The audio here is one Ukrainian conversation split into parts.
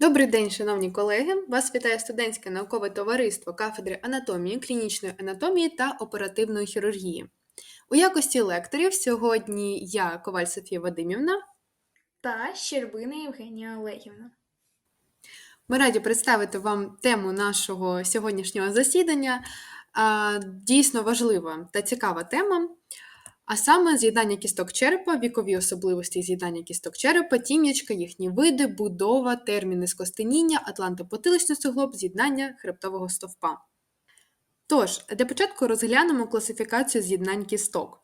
Добрий день, шановні колеги! Вас вітає студентське наукове товариство кафедри анатомії, клінічної анатомії та оперативної хірургії. У якості лекторів сьогодні я, Коваль Софія Вадимівна, та Щербина Євгенія Олегівна. Ми раді представити вам тему нашого сьогоднішнього засідання. Дійсно важлива та цікава тема. А саме з'єднання кісток черепа, вікові особливості з'єднання кісток черепа, тім'ячка, їхні види, будова, терміни скостеніння, атлантопотиличний суглоб, з'єднання хребтового стовпа. Тож, для початку розглянемо класифікацію з'єднань кісток.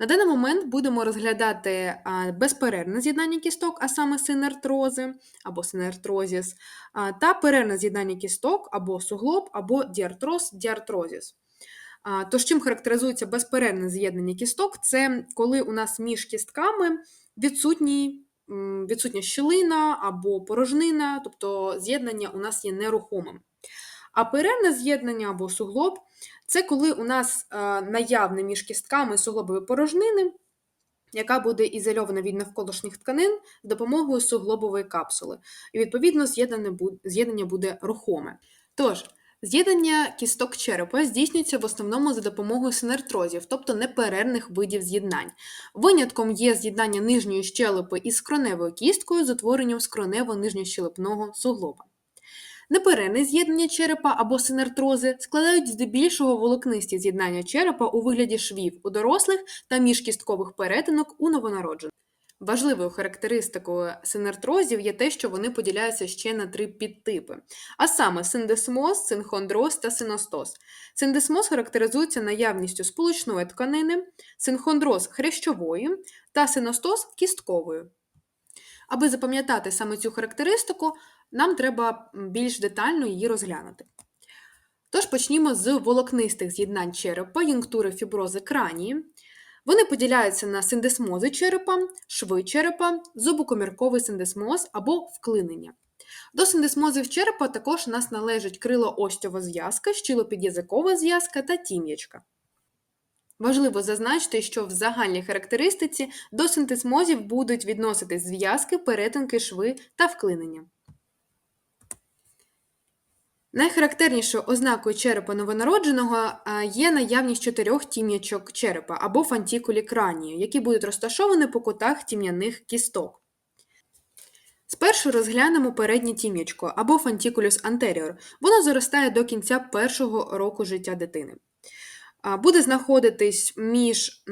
На даний момент будемо розглядати безперервне з'єднання кісток, а саме синартрози або синартрозіс, та перервне з'єднання кісток або суглоб, або діартроз, діартрозіс. Тож, чим характеризується безперервне з'єднання кісток, це коли у нас між кістками відсутні, відсутня щілина або порожнина, тобто з'єднання у нас є нерухомим. А перервне з'єднання або суглоб це коли у нас наявне між кістками суглобові порожнини, яка буде ізольована від навколишніх тканин з допомогою суглобової капсули. І, відповідно, з'єднання буде рухоме. Тож, З'єднання кісток черепа здійснюється в основному за допомогою синертрозів, тобто неперервних видів з'єднань. Винятком є з'єднання нижньої щелепи із скроневою кісткою з утворенням скронево-нижньощелепного суглоба. Неперервне з'єднання черепа або синертрози складають здебільшого волокнисті з'єднання черепа у вигляді швів у дорослих та міжкісткових перетинок у новонароджених. Важливою характеристикою синертрозів є те, що вони поділяються ще на три підтипи, а саме синдесмоз, синхондроз та синостоз. Синдесмоз характеризується наявністю сполучної тканини, синхондроз хрящової та синостоз кістковою. Аби запам'ятати саме цю характеристику, нам треба більш детально її розглянути. Тож почнімо з волокнистих з'єднань черепа, юнктури фібрози кранії. Вони поділяються на синдесмози черепа, шви черепа, зубокомірковий синдесмоз або вклинення. До синдесмозів черепа також нас належить крило-остьова зв'язка, щілопід'язикова зв'язка та тім'ячка. Важливо зазначити, що в загальній характеристиці до синтесмозів будуть відноситись зв'язки, перетинки, шви та вклинення. Найхарактернішою ознакою черепа новонародженого є наявність чотирьох тім'ячок черепа або фантікулі кранію, які будуть розташовані по кутах тім'яних кісток. Спершу розглянемо переднє тім'ячко або фантікулюс антеріор. Воно заростає до кінця першого року життя дитини. Буде знаходитись між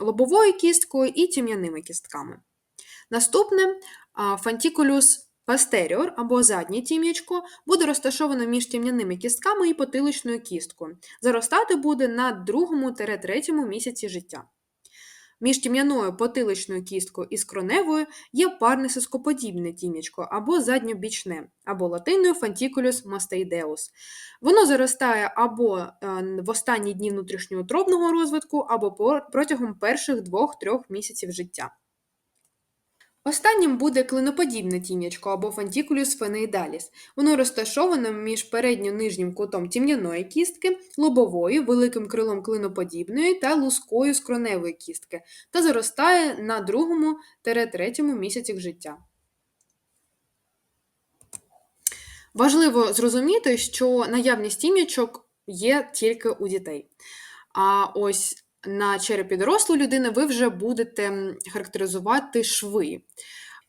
лобовою кісткою і тім'яними кістками. Наступне фантікулюс Пастеріор або заднє тім'ячко буде розташовано між тім'яними кістками і потиличною кісткою. Заростати буде на 2-3 місяці життя. Між тім'яною потиличною кісткою і скроневою є парне сископодібне тім'ячко або задньобічне, або латиною фантікулюс мастейдеус. Воно заростає або е, в останні дні внутрішньоутробного розвитку, або протягом перших 2-3 місяців життя. Останнім буде клиноподібне тім'ячко або фантікулюс фенеїдаліс. Воно розташоване між передньо-нижнім кутом тім'яної кістки, лобовою, великим крилом клиноподібної та лускою скроневої кістки та заростає на другому-третьому місяцях життя. Важливо зрозуміти, що наявність тім'ячок є тільки у дітей. А ось на черепі дорослої людини ви вже будете характеризувати шви.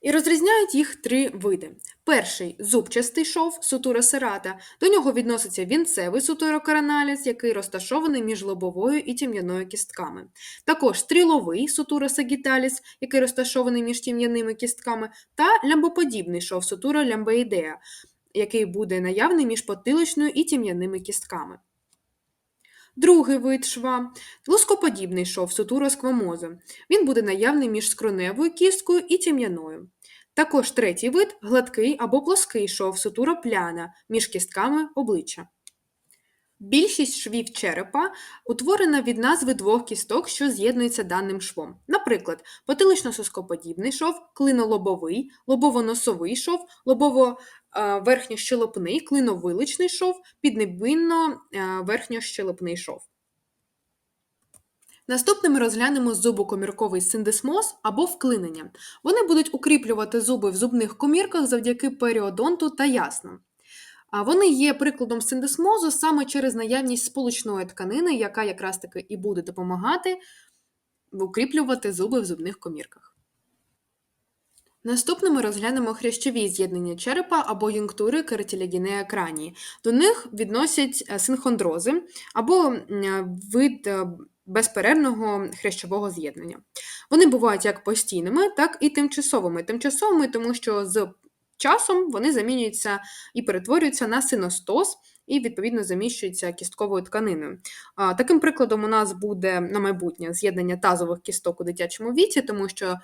І розрізняють їх три види. Перший зубчастий шов сутура серата. До нього відноситься вінцевий сутурокараналіс, який розташований між лобовою і тім'яною кістками. Також стріловий сутура сагіталіс, який розташований між тім'яними кістками, та лямбоподібний шов сутура лямбоїдея, який буде наявний між потиличною і тім'яними кістками. Другий вид шва лоскоподібний шов сутуросквамоза. Він буде наявний між скроневою кісткою і тім'яною. Також третій вид гладкий або плоский шов сутуропляна між кістками обличчя. Більшість швів черепа утворена від назви двох кісток, що з'єднуються даним швом. Наприклад, потилично-соскоподібний шов, клинолобовий, лобово-носовий шов, лобово-верхньощелепний, клиновиличний шов, піднебинно-верхньощелепний шов. Наступним розглянемо зубокомірковий синдесмоз або вклинення. Вони будуть укріплювати зуби в зубних комірках завдяки періодонту та яснам. Вони є прикладом синдесмозу саме через наявність сполучної тканини, яка якраз таки і буде допомагати укріплювати зуби в зубних комірках. Наступним ми розглянемо хрящові з'єднання черепа або юнктури кератилягінея кранії. До них відносять е, синхондрози або вид е, безперервного хрящового з'єднання. Вони бувають як постійними, так і тимчасовими. Тимчасовими, тому що з часом вони замінюються і перетворюються на синостоз і, відповідно, заміщуються кістковою тканиною. А, Таким прикладом у нас буде на майбутнє з'єднання тазових кісток у дитячому віці, тому що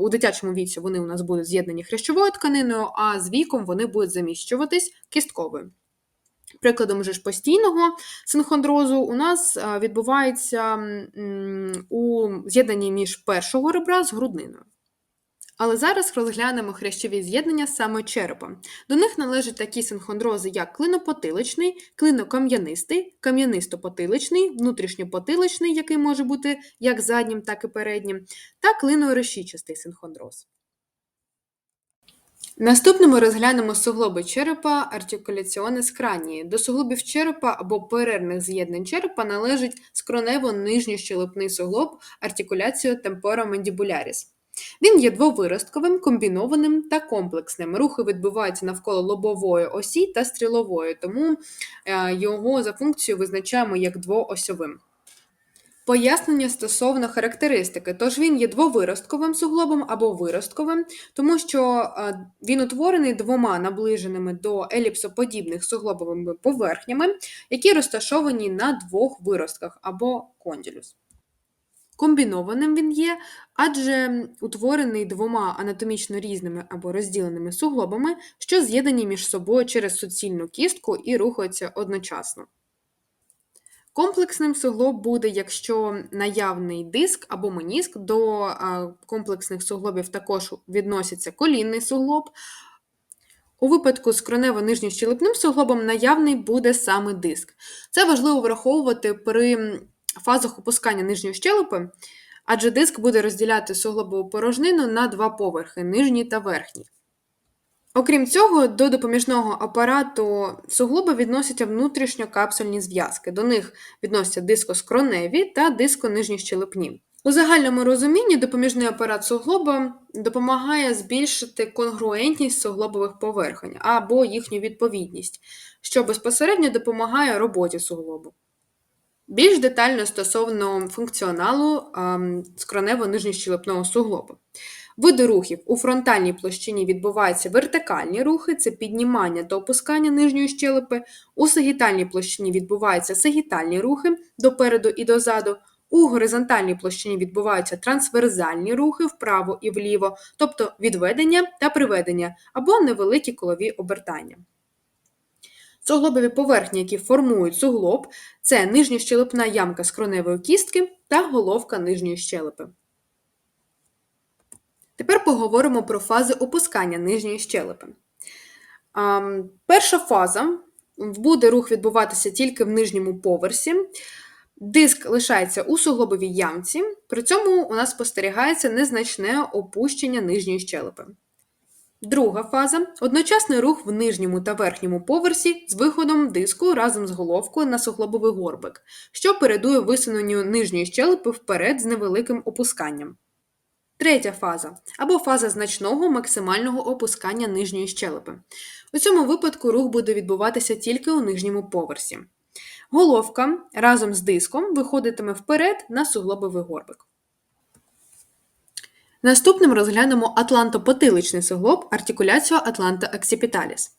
у дитячому віці вони у нас будуть з'єднані хрящовою тканиною, а з віком вони будуть заміщуватись кістковою. Прикладом же ж постійного синхондрозу у нас відбувається у з'єднанні між першого ребра з грудниною. Але зараз розглянемо хрящові з'єднання саме черепа. До них належать такі синхондрози, як клинопотиличний, клинокам'янистий, кам'янисто-потиличний, внутрішньопотиличний, який може бути як заднім, так і переднім, та клинорешічастий синхондроз. Наступним ми розглянемо суглоби черепа артикуляціони скранії. До суглобів черепа або перервних з'єднань черепа належить скронево-нижньощелепний суглоб артикуляціо темпоромандібуляріс. Він є двовиростковим, комбінованим та комплексним. Рухи відбуваються навколо лобової осі та стрілової, тому е, його за функцією визначаємо як двоосьовим. Пояснення стосовно характеристики. Тож він є двовиростковим суглобом або виростковим, тому що е, він утворений двома наближеними до еліпсоподібних суглобовими поверхнями, які розташовані на двох виростках або кондилюс. Комбінованим він є, адже утворений двома анатомічно різними або розділеними суглобами, що з'єднані між собою через суцільну кістку і рухаються одночасно. Комплексним суглоб буде, якщо наявний диск або меніск, до комплексних суглобів також відноситься колінний суглоб. У випадку з кронево-нижньощелепним суглобом наявний буде саме диск. Це важливо враховувати при фазах опускання нижньої щелепи, адже диск буде розділяти суглобову порожнину на два поверхи нижній та верхній. Окрім цього, до допоміжного апарату суглоба відносяться внутрішньокапсульні зв'язки. До них відносяться дискоскроневі та дисконижньощелепні. У загальному розумінні допоміжний апарат суглоба допомагає збільшити конгруентність суглобових поверхень або їхню відповідність, що безпосередньо допомагає роботі суглобу. Більш детально стосовно функціоналу ем, скронево-нижньощелепного суглобу. Види рухів у фронтальній площині відбуваються вертикальні рухи, це піднімання та опускання нижньої щелепи. У сагітальній площині відбуваються сагітальні рухи допереду і дозаду. У горизонтальній площині відбуваються трансверзальні рухи вправо і вліво, тобто відведення та приведення або невеликі колові обертання. Суглобові поверхні, які формують суглоб, це нижньощелепна ямка скроневої кістки та головка нижньої щелепи. Тепер поговоримо про фази опускання нижньої щелепи. Перша фаза буде рух відбуватися тільки в нижньому поверсі. Диск лишається у суглобовій ямці, при цьому у нас спостерігається незначне опущення нижньої щелепи. Друга фаза одночасний рух в нижньому та верхньому поверсі з виходом диску разом з головкою на суглобовий горбик, що передує висуненню нижньої щелепи вперед з невеликим опусканням. Третя фаза або фаза значного максимального опускання нижньої щелепи. У цьому випадку рух буде відбуватися тільки у нижньому поверсі. Головка разом з диском виходитиме вперед на суглобовий горбик. Наступним розглянемо атлантопотиличний суглоб артикуляцію атланта аксіпіталіс.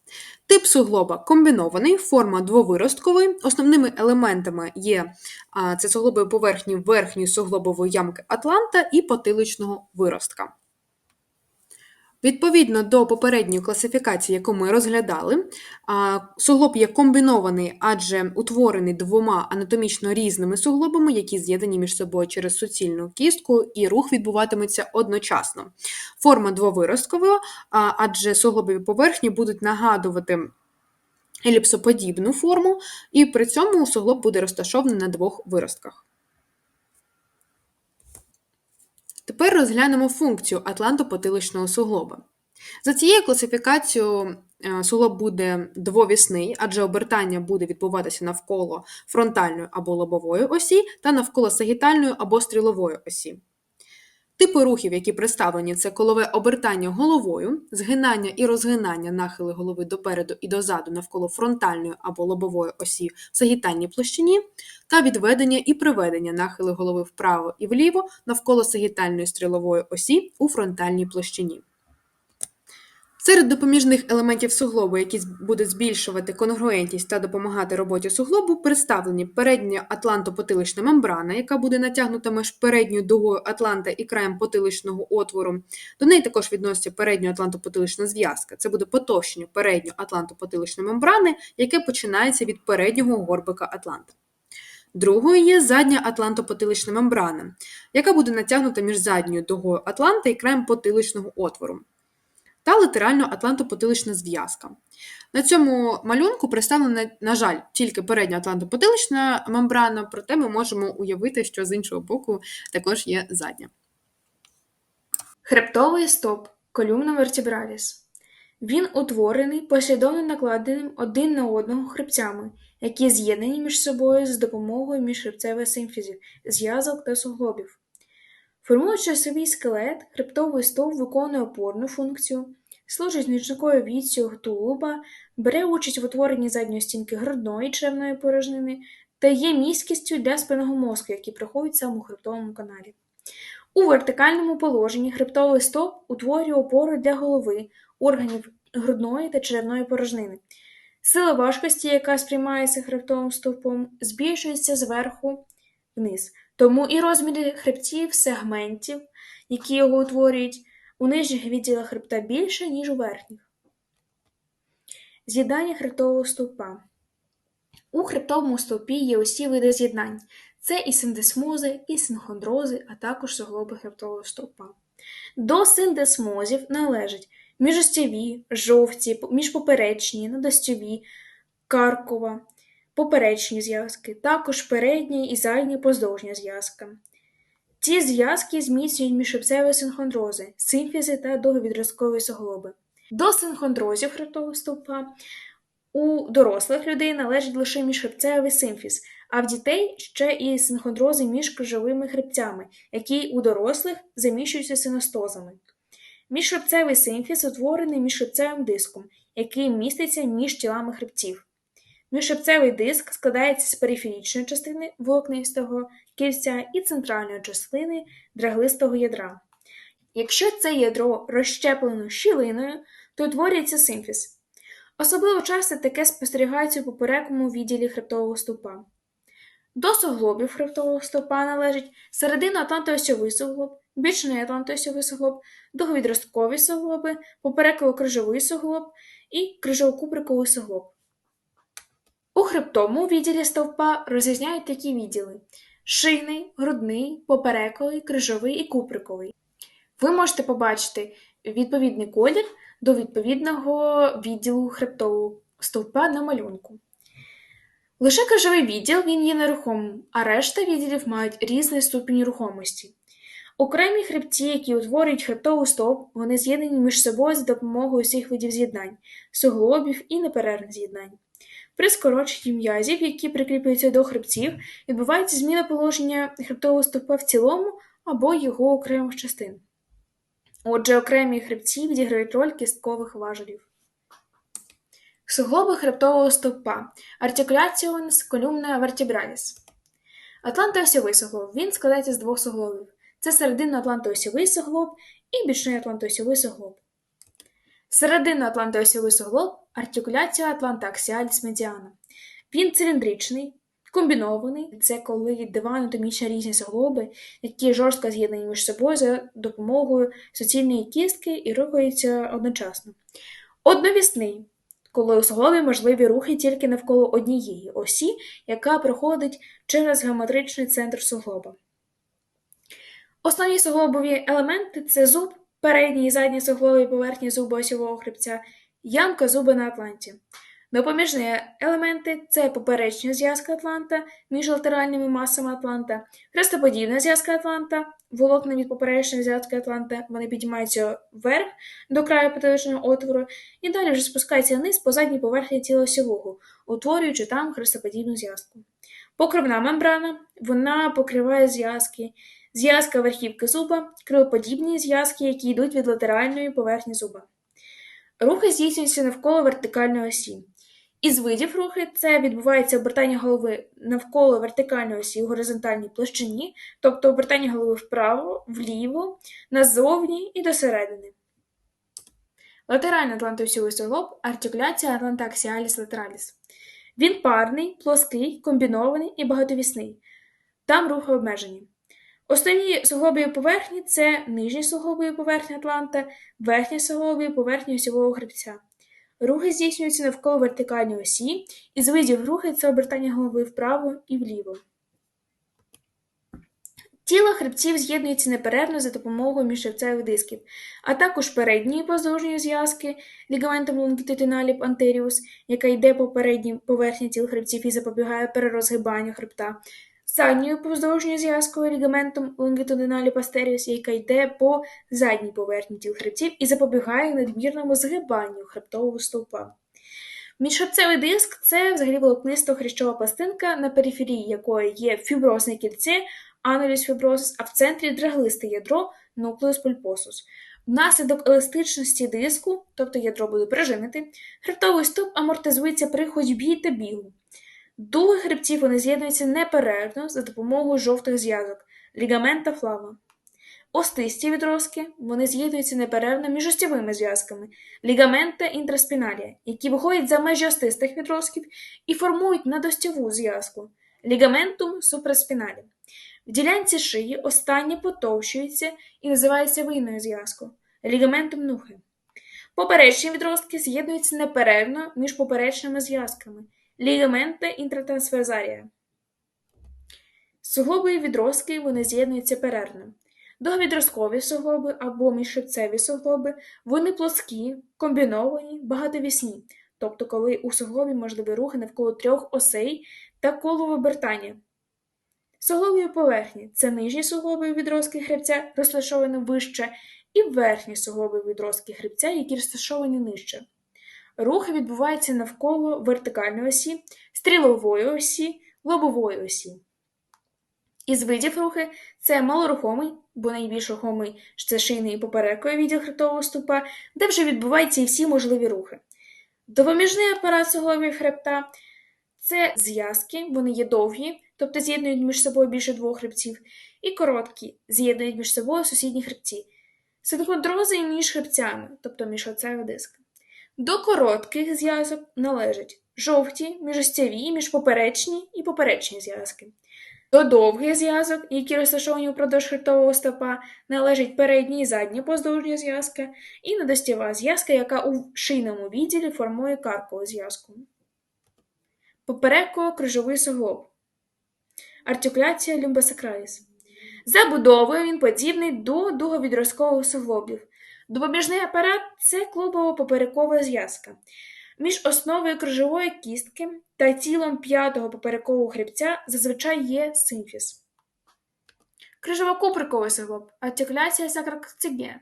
Тип суглоба комбінований, форма двовиростковий. Основними елементами є це суглоби поверхні верхньої суглобової ямки атланта і потиличного виростка. Відповідно до попередньої класифікації, яку ми розглядали, суглоб є комбінований, адже утворений двома анатомічно різними суглобами, які з'єднані між собою через суцільну кістку, і рух відбуватиметься одночасно. Форма двовиросткова, адже суглобові поверхні будуть нагадувати еліпсоподібну форму, і при цьому суглоб буде розташований на двох виростках. Тепер розглянемо функцію атлантопотиличного суглоба. За цією класифікацією е, суглоб буде двовісний, адже обертання буде відбуватися навколо фронтальної або лобової осі та навколо сагітальної або стрілової осі. Типи рухів, які представлені, це колове обертання головою, згинання і розгинання нахили голови допереду і дозаду навколо фронтальної або лобової осі в сагітальній площині, та відведення і приведення нахили голови вправо і вліво навколо сагітальної стрілової осі у фронтальній площині. Серед допоміжних елементів суглобу, які будуть збільшувати конгруентність та допомагати роботі суглобу, представлені передня атлантопотилична мембрана, яка буде натягнута між передньою дугою атланта і краєм потиличного отвору. До неї також відноситься передня атлантопотилична зв'язка. Це буде потовщення передньої атлантопотиличної мембрани, яке починається від переднього горбика атланта. Другою є задня атлантопотилична мембрана, яка буде натягнута між задньою дугою атланта і краєм потиличного отвору та латерально-атлантопотилична зв'язка. На цьому малюнку представлена, на жаль, тільки передня атлантопотилична мембрана, проте ми можемо уявити, що з іншого боку також є задня. Хребтовий стоп колюмна вертебраліс. Він утворений послідовно накладеним один на одного хребцями, які з'єднані між собою з допомогою міжхребцевих симфізів, зв'язок та суглобів. Формуючи осовий скелет, хребтовий стовп виконує опорну функцію, служить нічникою віцю тулуба, бере участь в утворенні задньої стінки грудної черевної порожнини та є міськістю для спинного мозку, який проходить саме у хребтовому каналі. У вертикальному положенні хребтовий стовп утворює опору для голови, органів грудної та черевної порожнини. Сила важкості, яка сприймається хребтовим стовпом, збільшується зверху вниз. Тому і розміри хребтів, сегментів, які його утворюють, у нижніх відділах хребта більше, ніж у верхніх. З'єднання хребтового стовпа. У хребтовому стовпі є усі види з'єднань. Це і синдесмози, і синхондрози, а також суглоби хребтового стовпа. До синдесмозів належать міжостьові, жовті, міжпоперечні, надостьові, каркова, поперечні зв'язки, також передня і задня поздовжня зв'язка. Ці зв'язки зміцнюють міжшипцеві синхондрози, симфізи та довговідросткові суглоби. До синхондрозів хребтового стовпа у дорослих людей належить лише міжхребцевий симфіз, а в дітей ще і синхондрози між крижовими хребцями, які у дорослих заміщуються синостозами. Міжхребцевий симфіз утворений міжхребцевим диском, який міститься між тілами хребців. Міжшипцевий диск складається з периферічної частини волокнистого кільця і центральної частини драглистого ядра. Якщо це ядро розщеплено щілиною, то утворюється симфіз. Особливо часто таке спостерігається у поперекому відділі хребтового стовпа. До суглобів хребтового стовпа належить серединно-атлантоосьовий суглоб, бічний атлантоосьовий суглоб, довговідросткові суглоби, попереково-крижовий суглоб і крижово-куприковий суглоб. У хребтовому відділі стовпа розрізняють такі відділи: шийний, грудний, поперековий, крижовий і куприковий. Ви можете побачити відповідний колір до відповідного відділу хребтового стовпа на малюнку. Лише крижовий відділ він є нерухомим, а решта відділів мають різний ступінь рухомості. Окремі хребці, які утворюють хребтовий стовп, вони з'єднані між собою за допомогою усіх видів з'єднань, суглобів і неперервних з'єднань. При скороченні м'язів, які прикріплюються до хребців, відбувається зміна положення хребтового стовпа в цілому або його окремих частин. Отже, окремі хребці відіграють роль кісткових важелів. Суглоби хребтового стовпа Артикуляціонс колюмна вертебраліс. Атлантоосьовий суглоб. Він складається з двох суглобів. Це серединно-атлантоосьовий суглоб і бічний атлантоосьовий суглоб. Серединно-атлантоосьовий суглоб артикуляція атлантоаксіаліс медіана. Він циліндричний, комбінований. Це коли два анатомічно різні суглоби, які жорстко з'єднані між собою за допомогою суцільної кістки і рухаються одночасно. Одновісний, коли у суглобі можливі рухи тільки навколо однієї осі, яка проходить через геометричний центр суглоба. Основні суглобові елементи це зуб, передній і задній суглові поверхні зуба осьового хребця, ямка зуба на атланті. Допоміжні елементи це поперечна зв'язка Атланта між латеральними масами Атланта, хрестоподібна зв'язка Атланта, волокна від поперечної зв'язки Атланта, вони підіймаються вверх до краю потиличного отвору і далі вже спускаються вниз по задній поверхні тіла осьового, утворюючи там хрестоподібну зв'язку. Покривна мембрана вона покриває зв'язки, зв'язка верхівки зуба, крилоподібні зв'язки, які йдуть від латеральної поверхні зуба. Рухи здійснюються навколо вертикальної осі. Із видів рухи це відбувається обертання голови навколо вертикальної осі у горизонтальній площині, тобто обертання голови вправо, вліво, назовні і досередини. Латеральний атлантоосьовий суглоб артикуляція атлантаксіаліс латераліс. Він парний, плоский, комбінований і багатовісний. Там рухи обмежені. Основні суглобові поверхні це нижні суглобові поверхні атланта, верхня суглобові поверхні осьового хребця. Рухи здійснюються навколо вертикальної осі, із видів рухи це обертання голови вправо і вліво. Тіло хребців з'єднується неперервно за допомогою міжхребцевих дисків, а також передньої поздовжньої зв'язки лігаментом longitudinali anterius, яка йде по передній поверхні тіл хребців і запобігає перерозгибанню хребта, задньою поздовжньою зв'язкою лігаментом longitudinali posterius, яка йде по задній поверхні тіл хребців і запобігає надмірному згибанню хребтового стовпа. Міжхребцевий диск це взагалі волокнисто хрящова пластинка, на периферії якої є фіброзне кільце, ануліс фіброзис, а в центрі драглисте ядро нуклеус пульпосус. Внаслідок еластичності диску, тобто ядро буде прижимити, хребтовий стовп амортизується при ходьбі та бігу. Дуги хребців вони з'єднуються неперервно за допомогою жовтих зв'язок лігамента флава. Остисті відростки вони з'єднуються неперервно між остєвими зв'язками лігамента інтраспіналія, які виходять за межі остистих відростків і формують надостєву зв'язку лігаментум супраспіналі. В ділянці шиї останнє потовщується і називається вийною зв'язкою лігаментом нухи. Поперечні відростки з'єднуються неперервно між поперечними зв'язками лігамента інтратрансверзарія. Суглобові відростки вони з'єднуються перервно. Довговідросткові суглоби або міжхребцеві суглоби вони плоскі, комбіновані, багатовісні, тобто коли у суглобі можливі рухи навколо трьох осей та коло обертання. Суглобові поверхні це нижні суглобові відростки хребця, розташовані вище, і верхні суглобові відростки хребця, які розташовані нижче. Рухи відбуваються навколо вертикальної осі, стрілової осі, лобової осі. Із видів рухи це малорухомий, бо найбільш рухомий це шийний і поперековий відділ хребтового ступа, де вже відбуваються і всі можливі рухи. Допоміжний апарат суглобів хребта це зв'язки, вони є довгі, тобто з'єднують між собою більше двох хребців, і короткі, з'єднують між собою сусідні хребці. Синхондрози між хребцями, тобто міжоцевий диск. До коротких зв'язок належать жовті, міжостяві, міжпоперечні і поперечні зв'язки. До довгих зв'язок, які розташовані упродовж хребтового стопа, належать передні і задні поздовжні зв'язки, і недостєва зв'язка, яка у шийному відділі формує каркову зв'язку. Попереково-крижовий суглоб. Артикуляція люмбосакраліс. Забудовою він подібний до дуговідросткових суглобів. Допоміжний апарат це клубово-поперекова зв'язка. Між основою крижової кістки та тілом п'ятого поперекового хребця зазвичай є симфіз. Крижово-куприковий суглоб артикуляція сакракциге.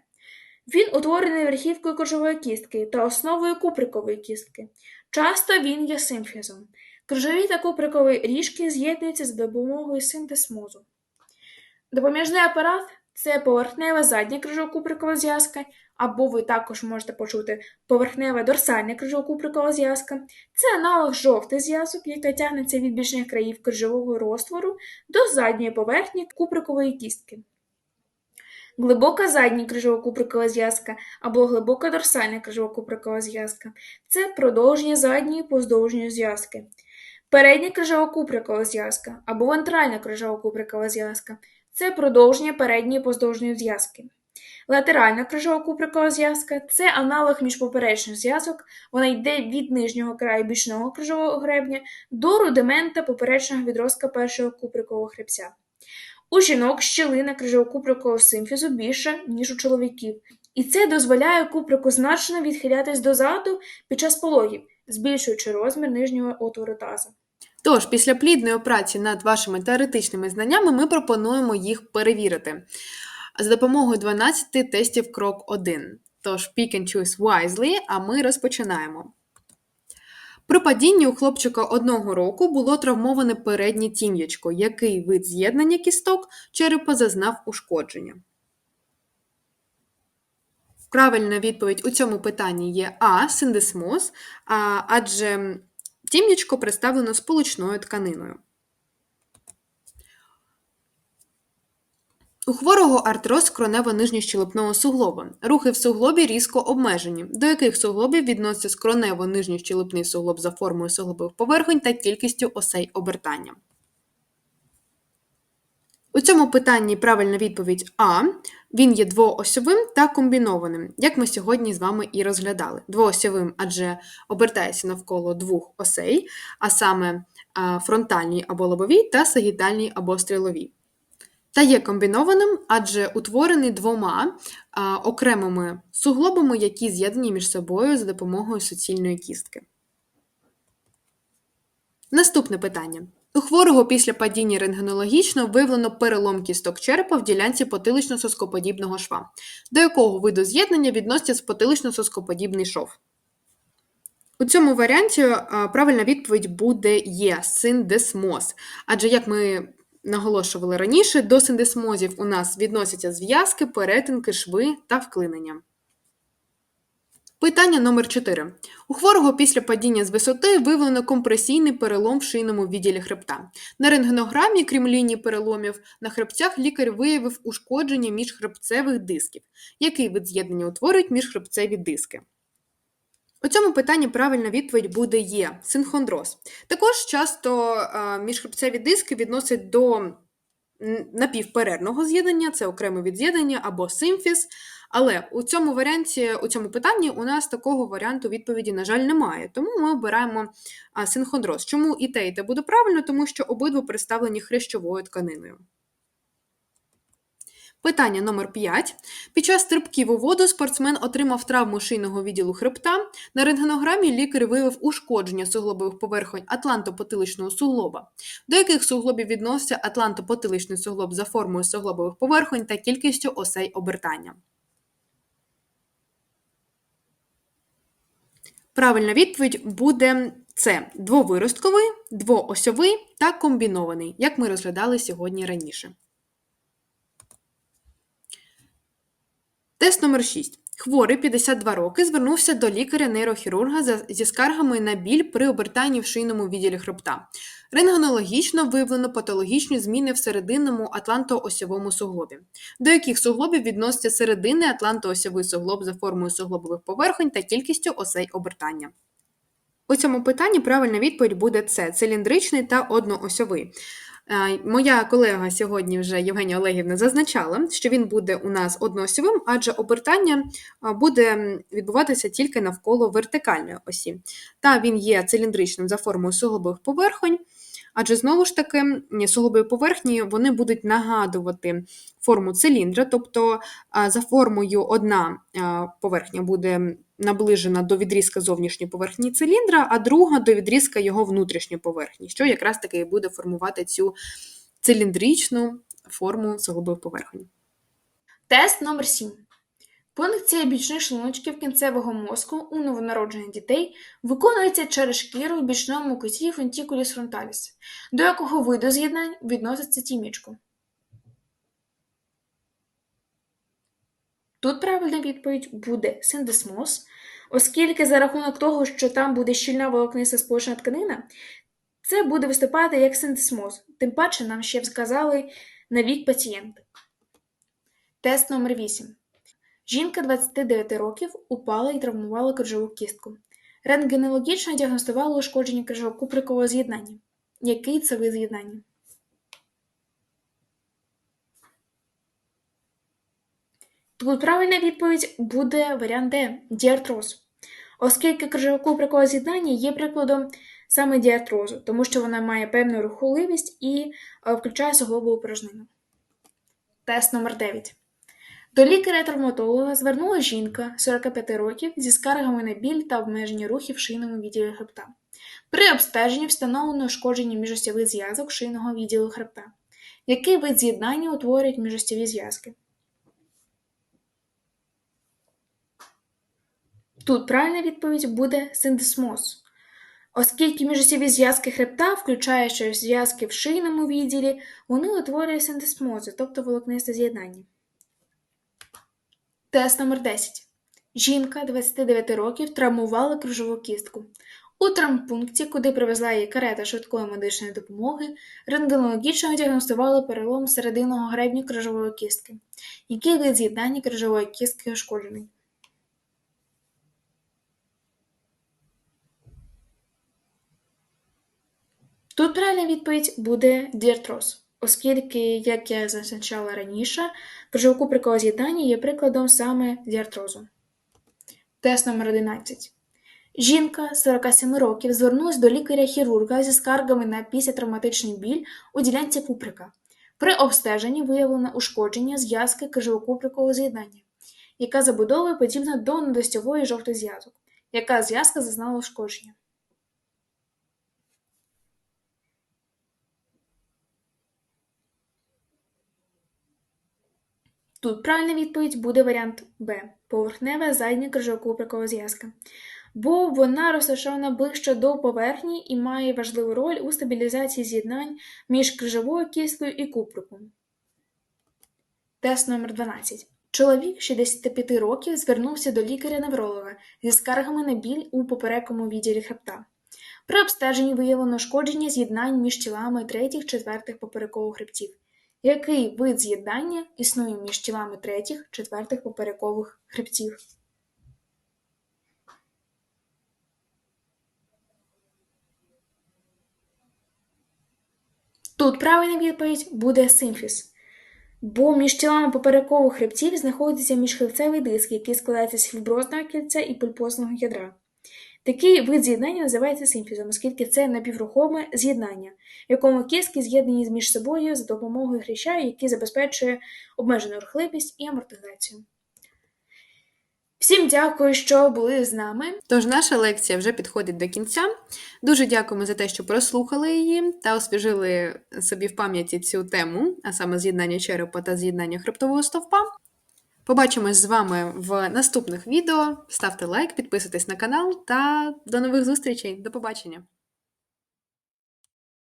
Він утворений верхівкою крижової кістки та основою куприкової кістки. Часто він є симфізом. Крижові та куприкові ріжки з'єднуються за допомогою синтесмозу. Допоміжний апарат це поверхнева задня крижово-куприкова зв'язка, або ви також можете почути поверхнева дорсальна крижово-куприкова зв'язка. Це аналог жовтих зв'язок, яка тягнеться від бічних країв крижового розтвору до задньої поверхні куприкової кістки. Глибока задня крижово-куприкова зв'язка або глибока дорсальна крижово-куприкова зв'язка це продовження задньої поздовжньої зв'язки. Передня крижово-куприкова зв'язка або вентральна крижово-куприкова зв'язка це продовження передньої поздовжньої зв'язки. Латеральна крижово-куприкова зв'язка це аналог міжпоперечних зв'язок, вона йде від нижнього краю бічного крижового гребня до рудимента поперечного відростка першого куприкового хребця. У жінок щілина крижово-куприкового симфізу більша, ніж у чоловіків. І це дозволяє куприку значно відхилятись дозаду під час пологів, збільшуючи розмір нижнього отвору таза. Тож, після плідної праці над вашими теоретичними знаннями ми пропонуємо їх перевірити за допомогою 12 тестів крок 1. Тож, pick and choose wisely, а ми розпочинаємо. При падінні у хлопчика одного року було травмоване переднє тім'ячко. Який вид з'єднання кісток черепа зазнав ушкодження? Правильна відповідь у цьому питанні є А. Синдесмоз, адже тім'ячко представлено сполучною тканиною. У хворого артроз кронево-нижньощелепного суглоба. Рухи в суглобі різко обмежені. До яких суглобів відноситься скронево-нижньощелепний суглоб за формою суглобових поверхонь та кількістю осей обертання? У цьому питанні правильна відповідь А. Він є двоосьовим та комбінованим, як ми сьогодні з вами і розглядали. Двоосьовим, адже обертається навколо двох осей, а саме фронтальній або лобовій та сагітальній або стріловій. Та є комбінованим, адже утворений двома а, окремими суглобами, які з'єднані між собою за допомогою суцільної кістки. Наступне питання. У хворого після падіння рентгенологічно виявлено перелом кісток черепа в ділянці потилично-соскоподібного шва, до якого виду з'єднання відноситься потилично-соскоподібний шов. У цьому варіанті правильна відповідь буде є синдесмоз. Адже, як ми наголошували раніше, до синдесмозів у нас відносяться зв'язки, перетинки, шви та вклинення. Питання номер 4. У хворого після падіння з висоти виявлено компресійний перелом в шийному відділі хребта. На рентгенограмі, крім лінії переломів, на хребцях лікар виявив ушкодження міжхребцевих дисків. Який вид з'єднання утворюють міжхребцеві диски? У цьому питанні правильна відповідь буде є синхондроз. Також часто е, міжхребцеві диски відносять до напівперервного з'єднання, це окреме від з'єднання або симфіз. Але у цьому варіанті, у цьому питанні у нас такого варіанту відповіді, на жаль, немає. Тому ми обираємо синхондроз. Чому і те, і те буде правильно, тому що обидва представлені хрящовою тканиною. Питання номер 5. Під час стрибків у воду спортсмен отримав травму шийного відділу хребта. На рентгенограмі лікар виявив ушкодження суглобових поверхонь атлантопотиличного суглоба. До яких суглобів відноситься атлантопотиличний суглоб за формою суглобових поверхонь та кількістю осей обертання? Правильна відповідь буде це двовиростковий, двоосьовий та комбінований, як ми розглядали сьогодні раніше. Тест номер 6. Хворий 52 роки звернувся до лікаря-нейрохірурга зі скаргами на біль при обертанні в шийному відділі хребта. Рентгенологічно виявлено патологічні зміни в серединному атлантоосьовому суглобі. До яких суглобів відноситься серединний атлантоосьовий суглоб за формою суглобових поверхонь та кількістю осей обертання? У цьому питанні правильна відповідь буде С циліндричний та одноосьовий. Е, Моя колега сьогодні вже Євгенія Олегівна зазначала, що він буде у нас одноосьовим, адже обертання буде відбуватися тільки навколо вертикальної осі. Та він є циліндричним за формою суглобових поверхонь, адже знову ж таки суглобові поверхні вони будуть нагадувати форму циліндра, тобто за формою одна поверхня буде наближена до відрізка зовнішньої поверхні циліндра, а друга до відрізка його внутрішньої поверхні, що якраз таки і буде формувати цю циліндричну форму суглобових поверхонь. Тест номер 7. Пункція бічних шлуночків кінцевого мозку у новонароджених дітей виконується через шкіру в бічному куті фунтікуліс фронталіс, до якого виду з'єднань відноситься тімічко. Тут правильна відповідь буде синдесмоз, оскільки за рахунок того, що там буде щільна волокниста сполучна тканина, це буде виступати як синдесмоз. Тим паче нам ще сказали на вік пацієнта. Тест номер 8. Жінка 29 років упала і травмувала крижову кістку. Рентгенологічно діагностували ушкодження крижово-куприкового з'єднання. Який це вид з'єднання? Тут правильна відповідь буде варіант Д – діартроз. Оскільки крижово-куприкове з'єднання є прикладом саме діартрозу, тому що вона має певну рухливість і е, включає суглобову порожнину. Тест номер 9. До лікаря-травматолога звернулася жінка 45 років зі скаргами на біль та обмеження рухів в шийному відділі хребта. При обстеженні встановлено ушкодження міжостєвих зв'язок шийного відділу хребта. Який вид з'єднання утворюють міжостєві зв'язки? Тут правильна відповідь буде синдесмоз. Оскільки міжосєві зв'язки хребта, включаючи зв'язки в шийному відділі, вони утворюють синдесмози, тобто волокнисте з'єднання. Тест номер 10. Жінка 29 років травмувала крижову кістку. У травмпункті, куди привезла її карета швидкої медичної допомоги, рентгенологічно діагностували перелом серединного гребню крижової кістки. Який вид з'єднання крижової кістки ушкоджений? Тут правильна відповідь буде діартроз, оскільки, як я зазначала раніше, крижово-куприкове з'єднання є прикладом саме діартрозу. Тест номер 11. Жінка 47 років звернулася до лікаря-хірурга зі скаргами на післятравматичний біль у ділянці куприка. При обстеженні виявлено ушкодження зв'язки крижово-куприкового з'єднання, яка забудовою подібна до недостьової жовтих зв'язок, яка зв'язка зазнала ушкодження. Тут правильна відповідь буде варіант Б поверхнева задня крижово-куприкова зв'язка, бо вона розташована ближче до поверхні і має важливу роль у стабілізації з'єднань між крижовою кісткою і куприком. Тест номер 12. Чоловік 65 років звернувся до лікаря-невролога зі скаргами на біль у поперекому відділі хребта. При обстеженні виявлено шкодження з'єднань між тілами третіх четвертих поперекових хребтів. Який вид з'єднання існує між тілами третіх, четвертих поперекових хребтів? Тут правильна відповідь буде симфіз. Бо між тілами поперекових хребтів знаходиться міжхребцевий диск, який складається з фіброзного кільця і пульпозного ядра. Такий вид з'єднання називається симфізом, оскільки це напіврухоме з'єднання, в якому кістки з'єднані між собою за допомогою хряща, який забезпечує обмежену рухливість і амортизацію. Всім дякую, що були з нами. Тож наша лекція вже підходить до кінця. Дуже дякуємо за те, що прослухали її та освіжили собі в пам'яті цю тему, а саме з'єднання черепа та з'єднання хребтового стовпа. Побачимось з вами в наступних відео. Ставте лайк, підписуйтесь на канал та до нових зустрічей. До побачення!